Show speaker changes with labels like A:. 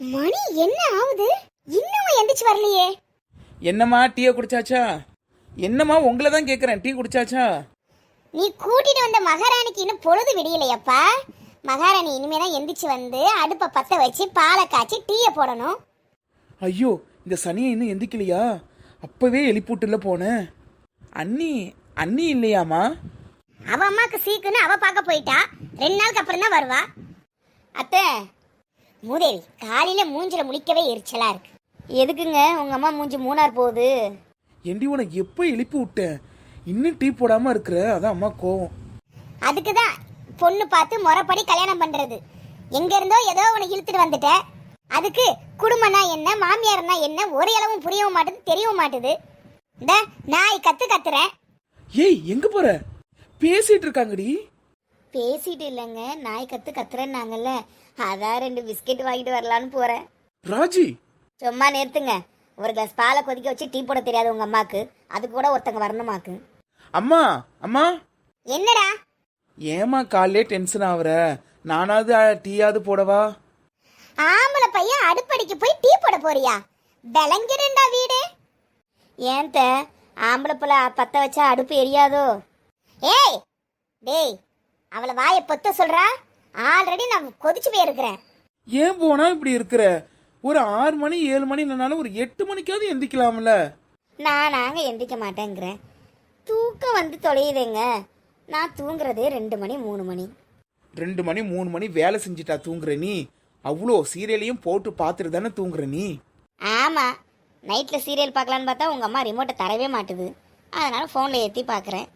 A: மணி என்ன ஆகுது இன்னும் எந்திரிச்சு வரலையே?
B: என்னம்மா டீயை குடிச்சாச்சா? என்னம்மா உங்களை தான் கேட்குறேன் டீ குடிச்சாச்சா?
A: நீ கூட்டிட்டு வந்த மகாராணிக்கு இன்னும் பொழுது விடியலையப்பா. மகாராணி இனிமே தான் எந்திரிச்சு வந்து அடுப்பை பத்த வச்சு பாலை காய்ச்சி டீயை போடணும்.
B: ஐயோ இந்த சனியை இன்னும் எந்திக்கலையா? அப்பவே எழுப்பிவிட்டுல போனேன். அண்ணி அண்ணி இல்லையாம்மா?
A: அவ அம்மாக்கு சீக்குன்னு அவ பார்க்க போயிட்டா. ரெண்டு நாளுக்கு அப்புறம் தான் வருவா. அத்தை மூதேவி காலையில மூஞ்சில முழிக்கவே எரிச்சலா இருக்கு. எதுக்குங்க? உங்க அம்மா மூஞ்சி மூணார் போகுது.
B: ஏண்டி உனக்கு எப்போ எழுப்பி விட்டேன்? இன்னும் டீ போடாம இருக்கிற? அதான் அம்மா கோவம்.
A: அதுக்கு தான் பொண்ணு பார்த்து முறைப்படி கல்யாணம் பண்றது. எங்க இருந்தோ ஏதோ உனக்கு இழுத்துட்டு வந்துட்ட. அதுக்கு குடும்பம்னா என்ன மாமியார்னா என்ன ஒரு அளவும் புரியவும் மாட்டுது தெரியவும் மாட்டுது. இந்த நாய் கத்து கத்துறேன்.
B: ஏய் எங்க போற? பேசிட்டு இருக்காங்கடி.
A: பேசிட்டு இல்லைங்க. நாய் கத்து கத்துறேன்னாங்கல்ல. அதான் ரெண்டு பிஸ்கெட் வாங்கிட்டு வரலான்னு போறேன்.
B: ராஜி!
A: சும்மா நிறுத்துங்க. ஒரு கிளாஸ் பாலை கொதிக்க வச்சு டீ போட தெரியாது உங்க அம்மாக்கு. அது கூட ஒருத்தங்க வரணுமாக்கு.
B: அம்மா! அம்மா!
A: என்னடா?
B: ஏமா காலையிலே டென்ஷன் ஆகுற நானாவது டீயாவது போடவா?
A: ஆம்பளை பையன் அடுப்படிக்கு போய் டீ போட போறியா? விளங்கிடுண்டா வீடு. ஏன் ஆம்பளை புள்ள பத்த வச்சா அடுப்பு எரியாதோ? ஏய்! டேய் அவளை வாயை பொத்த சொல்றா? ஆல்ரெடி நான் கொதிச்சு போயிருக்கிறேன்.
B: ஏன் போனா இப்படி இருக்கிற? ஒரு ஆறு மணி ஏழு மணி இல்லைனாலும் ஒரு எட்டு மணிக்காவது எந்திக்கலாம்ல.
A: நான் நாங்க எந்திரிக்க மாட்டேங்கிறேன். தூக்கம் வந்து தொலையுதேங்க. நான் தூங்குறதே ரெண்டு மணி மூணு மணி.
B: ரெண்டு மணி மூணு மணி வேலை செஞ்சுட்டா தூங்குற நீ? அவ்வளோ சீரியலையும் போட்டு பார்த்துட்டு தானே தூங்குற நீ?
A: ஆமாம் நைட்டில் சீரியல் பார்க்கலான்னு பார்த்தா உங்கள் அம்மா ரிமோட்டை தரவே மாட்டுது. அதனால் ஃபோனில் ஏற்றி பார்க்குறேன்.